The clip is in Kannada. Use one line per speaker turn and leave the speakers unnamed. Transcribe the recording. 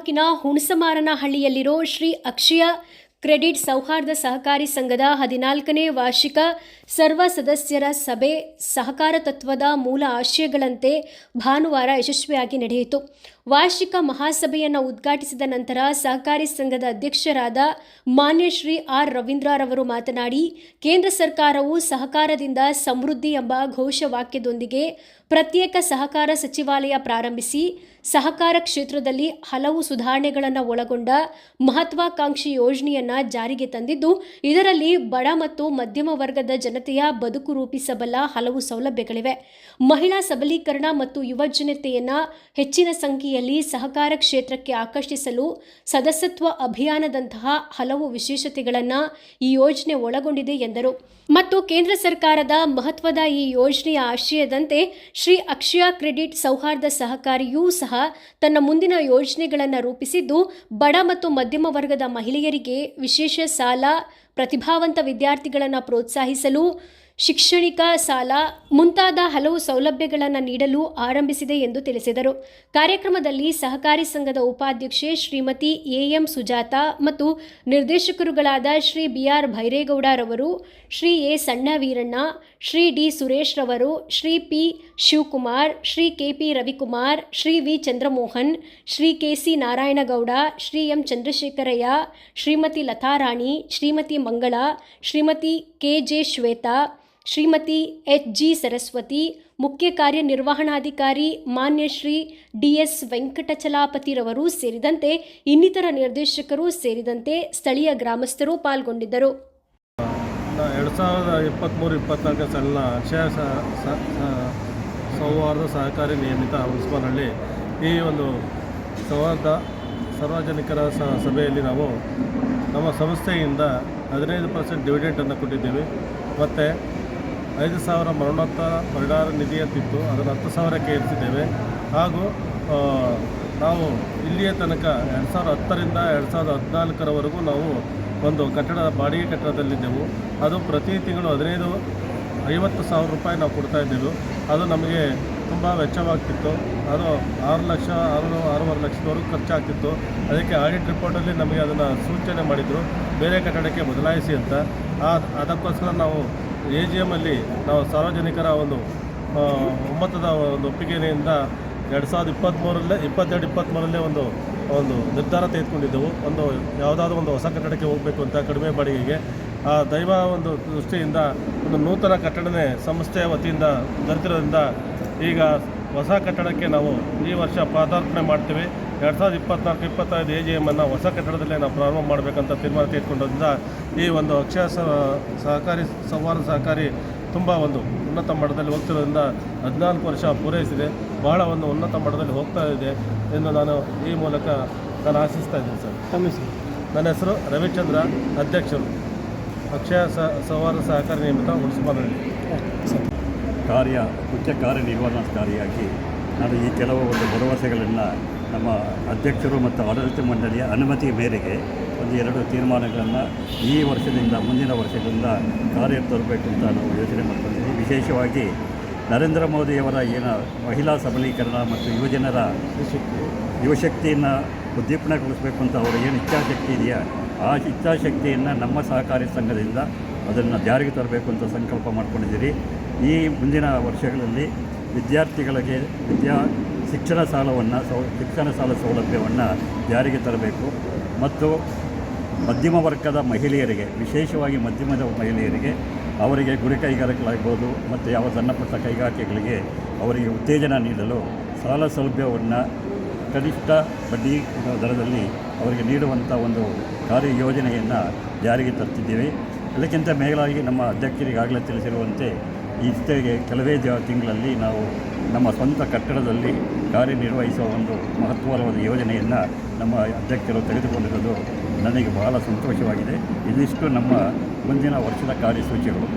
ತಾಲೂಕಿನ ಹುಣಸಮಾರನಹಳ್ಳಿಯಲ್ಲಿರೋ ಶ್ರೀ ಅಕ್ಷಯ ಕ್ರೆಡಿಟ್ ಸೌಹಾರ್ದ ಸಹಕಾರಿ ಸಂಘದ ಹದಿನಾಲ್ಕನೇ ವಾರ್ಷಿಕ ಸರ್ವ ಸದಸ್ಯರ ಸಭೆ ಸಹಕಾರ ತತ್ವದ ಮೂಲ ಆಶಯಗಳಂತೆ ಭಾನುವಾರ ಯಶಸ್ವಿಯಾಗಿ ನಡೆಯಿತು. ವಾರ್ಷಿಕ ಮಹಾಸಭೆಯನ್ನು ಉದ್ಘಾಟಿಸಿದ ನಂತರ ಸಹಕಾರಿ ಸಂಘದ ಅಧ್ಯಕ್ಷರಾದ ಮಾನ್ಯ ಶ್ರೀ ಆರ್ ರವೀಂದ್ರರವರು ಮಾತನಾಡಿ, ಕೇಂದ್ರ ಸರ್ಕಾರವು ಸಹಕಾರದಿಂದ ಸಮೃದ್ಧಿ ಎಂಬ ಘೋಷವಾಕ್ಯದೊಂದಿಗೆ ಪ್ರತ್ಯೇಕ ಸಹಕಾರ ಸಚಿವಾಲಯ ಪ್ರಾರಂಭಿಸಿ, ಸಹಕಾರ ಕ್ಷೇತ್ರದಲ್ಲಿ ಹಲವು ಸುಧಾರಣೆಗಳನ್ನು ಒಳಗೊಂಡ ಮಹತ್ವಾಕಾಂಕ್ಷಿ ಯೋಜನೆಯನ್ನ ಜಾರಿಗೆ ತಂದಿದ್ದು, ಇದರಲ್ಲಿ ಬಡ ಮತ್ತು ಮಧ್ಯಮ ವರ್ಗದ ಜನತೆಯ ಬದುಕು ರೂಪಿಸಬಲ್ಲ ಹಲವು ಸೌಲಭ್ಯಗಳಿವೆ. ಮಹಿಳಾ ಸಬಲೀಕರಣ ಮತ್ತು ಯುವ ಜನತೆಯನ್ನ ಹೆಚ್ಚಿನ ಸಂಖ್ಯೆಯಲ್ಲಿ ಸಹಕಾರ ಕ್ಷೇತ್ರಕ್ಕೆ ಆಕರ್ಷಿಸಲು ಸದಸ್ಯತ್ವ ಅಭಿಯಾನದಂತಹ ಹಲವು ವಿಶೇಷತೆಗಳನ್ನು ಈ ಯೋಜನೆ ಒಳಗೊಂಡಿದೆ ಎಂದರು. ಮತ್ತು ಕೇಂದ್ರ ಸರ್ಕಾರದ ಮಹತ್ವದ ಈ ಯೋಜನೆಯ ಆಶಯದಂತೆ ಶ್ರೀ ಅಕ್ಷಯ ಕ್ರೆಡಿಟ್ ಸೌಹಾರ್ದ ಸಹಕಾರಿಯೂ ಸಹ ತನ್ನ ಮುಂದಿನ ಯೋಜನೆಗಳನ್ನು ರೂಪಿಸಿದ್ದು, ಬಡ ಮತ್ತು ಮಧ್ಯಮ ವರ್ಗದ ಮಹಿಳೆಯರಿಗೆ ವಿಶೇಷ ಸಾಲ ಪ್ರತಿಭಾವಂತ ವಿದ್ಯಾರ್ಥಿಗಳನ್ನು ಪ್ರೋತ್ಸಾಹಿಸಲು ಶಿಕ್ಷಣಿಕ ಸಾಲ, ಮುಂತಾದ ಹಲವು ಸೌಲಭ್ಯಗಳನ್ನು ನೀಡಲು ಆರಂಭಿಸಿದೆ ಎಂದು ತಿಳಿಸಿದರು. ಕಾರ್ಯಕ್ರಮದಲ್ಲಿ ಸಹಕಾರಿ ಸಂಘದ ಉಪಾಧ್ಯಕ್ಷೆ ಶ್ರೀಮತಿ ಎಎಂ ಸುಜಾತ ಮತ್ತು ನಿರ್ದೇಶಕರುಗಳಾದ ಶ್ರೀ ಬಿಆರ್ ಭೈರೇಗೌಡರವರು, ಶ್ರೀ ಎ ಸಣ್ಣ ವೀರಣ್ಣ ಶ್ರೀ ಡಿ ಸುರೇಶ್ ರವರು Shri P Shivakumar, Shri KP Ravikumar, Shri V Chandramohan, Shri KC Narayanagowda, Shri M Chandrashekharaiah, Shrimati Latharani, Shrimati Mangala, Shrimati K J Shwetha, Shrimati H G Saraswathi, ಮುಖ್ಯ ಕಾರ್ಯನಿರ್ವಹಣಾಧಿಕಾರಿ ಮಾನ್ಯ ಶ್ರೀ ಡಿ ಎಸ್ ವೆಂಕಟಚಲಾಪತಿರವರು ಸೇರಿದಂತೆ ಇನ್ನಿತರ ನಿರ್ದೇಶಕರು ಸೇರಿದಂತೆ ಸ್ಥಳೀಯ ಗ್ರಾಮಸ್ಥರು ಪಾಲ್ಗೊಂಡಿದ್ದರು.
ಎರಡು ಸಾವಿರದ ಇಪ್ಪತ್ತ್ಮೂರು ಇಪ್ಪತ್ನಾಲ್ಕು ಸಾಲಿನ ಅಕ್ಷಯ ಸ- ಸ- ಸ- ಸೌಹಾರ್ದ ಸಹಕಾರಿ ನಿಯಮಿತ ಹುಣಸಮನಹಳ್ಳಿ ಈ ಒಂದು ಸೌಹಾರ್ದ ಸಾರ್ವಜನಿಕರ ಸಭೆಯಲ್ಲಿ ನಾವು ನಮ್ಮ ಸಂಸ್ಥೆಯಿಂದ ಹದಿನೈದು ಪರ್ಸೆಂಟ್ ಡಿವಿಡೆಂಟನ್ನು ಕೊಟ್ಟಿದ್ದೀವಿ. ಮತ್ತು ಐದು ಸಾವಿರ ಮರಣೋತ್ತರ ಪರಿಹಾರ ನಿಧಿ ಅಂತಿತ್ತು. ಅದನ್ನು ಹತ್ತು ಸಾವಿರಕ್ಕೆ ಏರಿಸಿದ್ದೇವೆ. ಹಾಗೂ ನಾವು ಇಲ್ಲಿಯ ತನಕ ಎರಡು ಸಾವಿರದ ಹತ್ತರಿಂದ ಎರಡು ಸಾವಿರದ ಹದಿನಾಲ್ಕರವರೆಗೂ ನಾವು ಒಂದು ಕಟ್ಟಡದ ಬಾಡಿಗೆ ಕಟ್ಟಡದಲ್ಲಿದ್ದೆವು. ಅದು ಪ್ರತಿ ತಿಂಗಳು ಹದಿನೈದು ಐವತ್ತು ಸಾವಿರ ರೂಪಾಯಿ ನಾವು ಕೊಡ್ತಾಯಿದ್ದೆವು ಅದು ನಮಗೆ ತುಂಬ ವೆಚ್ಚವಾಗ್ತಿತ್ತು. ಅದು ಆರು ಲಕ್ಷ ಆರು ಆರೂವರೆ ಲಕ್ಷದವರೆಗೂ ಖರ್ಚಾಗ್ತಿತ್ತು. ಅದಕ್ಕೆ ಆಡಿಟ್ ರಿಪೋರ್ಟಲ್ಲಿ ನಮಗೆ ಅದನ್ನು ಸೂಚನೆ ಮಾಡಿದರು. ಬೇರೆ ಕಟ್ಟಡಕ್ಕೆ ಬದಲಾಯಿಸಿ ಅಂತ. ಅದಕ್ಕೋಸ್ಕರ ನಾವು ಎ ಜಿ ಎಮ್ಮಲ್ಲಿ ನಾವು ಸಾರ್ವಜನಿಕರ ಒಂದು ಒಮ್ಮತದ ಒಂದು ಒಪ್ಪಿಗೆಯಿಂದ ಎರಡು ಸಾವಿರದ ಇಪ್ಪತ್ತ್ಮೂರಲ್ಲೇ ಇಪ್ಪತ್ತೆರಡು ಇಪ್ಪತ್ತ್ಮೂರಲ್ಲೇ ಒಂದು ಒಂದು ನಿರ್ಧಾರ ತೆಗೆದುಕೊಂಡಿದ್ದೆವು. ಒಂದು ಯಾವುದಾದ್ರೂ ಒಂದು ಹೊಸ ಕಟ್ಟಡಕ್ಕೆ ಹೋಗಬೇಕು ಅಂತ ಕಡಿಮೆ ಬಾಡಿಗೆಗೆ. ಆ ದೈವ ಒಂದು ದೃಷ್ಟಿಯಿಂದ ಒಂದು ನೂತನ ಕಟ್ಟಡನೇ ಸಂಸ್ಥೆಯ ವತಿಯಿಂದ ದೊರೆತಿರೋದ್ರಿಂದ ಈಗ ಹೊಸ ಕಟ್ಟಡಕ್ಕೆ ನಾವು ಈ ವರ್ಷ ಪಾದಾರ್ಪಣೆ ಮಾಡ್ತೀವಿ. ಎರಡು ಸಾವಿರದ ಇಪ್ಪತ್ನಾಲ್ಕು ಇಪ್ಪತ್ತೈದು ಎ ಜಿ ಎಮ್ಮನ್ನು ಹೊಸ ಕಟ್ಟಡದಲ್ಲೇ ನಾವು ಪ್ರಾರಂಭ ಮಾಡಬೇಕಂತ ತೀರ್ಮಾನ ತೆಗೆದುಕೊಂಡೋದ್ರಿಂದ ಈ ಒಂದು ಅಕ್ಷರ ಸಹಕಾರಿ ಸಂವಾದ ಸಹಕಾರಿ ತುಂಬ ಒಂದು ಉನ್ನತ ಮಟ್ಟದಲ್ಲಿ ಹೋಗ್ತಿರೋದ್ರಿಂದ ಹದಿನಾಲ್ಕು ವರ್ಷ ಪೂರೈಸಿದೆ. ಬಹಳ ಒಂದು ಉನ್ನತ ಮಟ್ಟದಲ್ಲಿ ಹೋಗ್ತಾ ಇದೆ ಎಂದು ನಾನು ಈ ಮೂಲಕ ನಾನು ಆಶಿಸ್ತಾ ಇದ್ದೀನಿ ಸರ್.
ಕ್ಷಮಿಸಿ
ನನ್ನ ಹೆಸರು ರವಿಚಂದ್ರ ಅಧ್ಯಕ್ಷರು. ಅಕ್ಷಯ ಸಹ ಸಂವಾದ ಸಹಕಾರಿ ನಿಯಮಿತ ಹುಣಸಮನಹಳ್ಳಿ
ಕಾರ್ಯ, ಮುಖ್ಯ ಕಾರ್ಯನಿರ್ವಹಣಾಧಿಕಾರಿಯಾಗಿ ನಾನು ಈ ಕೆಲವು ಒಂದು ಭರವಸೆಗಳನ್ನು ನಮ್ಮ ಅಧ್ಯಕ್ಷರು ಮತ್ತು ಆಡಳಿತ ಮಂಡಳಿಯ ಅನುಮತಿ ಮೇರೆಗೆ ಒಂದು ಎರಡು ತೀರ್ಮಾನಗಳನ್ನು ಈ ವರ್ಷದಿಂದ, ಮುಂದಿನ ವರ್ಷದಿಂದ ಕಾರ್ಯ ತರಬೇಕು ಅಂತ ನಾವು ಯೋಚನೆ ಮಾಡ್ಕೊಂಡಿದ್ದೀವಿ ವಿಶೇಷವಾಗಿ ನರೇಂದ್ರ ಮೋದಿಯವರ ಏನು ಮಹಿಳಾ ಸಬಲೀಕರಣ ಮತ್ತು ಯುವಜನರ ಯುವಶಕ್ತಿಯನ್ನು ಉದ್ದೀಪನಗೊಳಿಸಬೇಕು ಅಂತ ಅವರು ಏನು ಇಚ್ಛಾಶಕ್ತಿ ಇದೆಯಾ? ಆ ಇಚ್ಛಾಶಕ್ತಿಯನ್ನು ನಮ್ಮ ಸಹಕಾರಿ ಸಂಘದಿಂದ ಅದನ್ನು ಜಾರಿಗೆ ತರಬೇಕು ಅಂತ ಸಂಕಲ್ಪ ಮಾಡ್ಕೊಂಡಿದ್ದೀರಿ. ಈ ಮುಂದಿನ ವರ್ಷಗಳಲ್ಲಿ ವಿದ್ಯಾರ್ಥಿಗಳಿಗೆ ವಿದ್ಯಾ ಶಿಕ್ಷಣ ಸಾಲವನ್ನು ಸೌ, ಶಿಕ್ಷಣ ಸಾಲ ಸೌಲಭ್ಯವನ್ನು ಜಾರಿಗೆ ತರಬೇಕು. ಮತ್ತು ಮಧ್ಯಮ ವರ್ಗದ ಮಹಿಳೆಯರಿಗೆ, ವಿಶೇಷವಾಗಿ ಮಧ್ಯಮದ ಮಹಿಳೆಯರಿಗೆ ಅವರಿಗೆ ಗುರಿ ಕೈಗಾರಿಕೆಗಳಾಗ್ಬೋದು, ಮತ್ತು ಯಾವ ಸಣ್ಣಪುಟ್ಟ ಕೈಗಾರಿಕೆಗಳಿಗೆ ಅವರಿಗೆ ಉತ್ತೇಜನ ನೀಡಲು ಸಾಲ ಸೌಲಭ್ಯವನ್ನು ಕನಿಷ್ಠ ಬಡ್ಡಿ ದರದಲ್ಲಿ ಅವರಿಗೆ ನೀಡುವಂಥ ಒಂದು ಕಾರ್ಯ ಯೋಜನೆಯನ್ನು ಜಾರಿಗೆ ತರ್ತಿದ್ದೀವಿ. ಅದಕ್ಕಿಂತ ಮೇಲಾಗಿ ನಮ್ಮ ಅಧ್ಯಕ್ಷರಿಗಾಗಲೇ ತಿಳಿಸಿರುವಂತೆ ಇತ್ತೆಗೆ ಕೆಲವೇ ತಿಂಗಳಲ್ಲಿ ನಾವು ನಮ್ಮ ಸ್ವಂತ ಕಟ್ಟಡದಲ್ಲಿ ಕಾರ್ಯನಿರ್ವಹಿಸುವ ಒಂದು ಮಹತ್ವವಾದ ಯೋಜನೆಯನ್ನು ನಮ್ಮ ಅಧ್ಯಕ್ಷರು ತೆಗೆದುಕೊಂಡಿರೋದು ನನಗೆ ಬಹಳ ಸಂತೋಷವಾಗಿದೆ. ಇದಿಷ್ಟು ನಮ್ಮ ಮುಂದಿನ ವರ್ಷದ ಕಾರ್ಯಸೂಚಿಗಳು.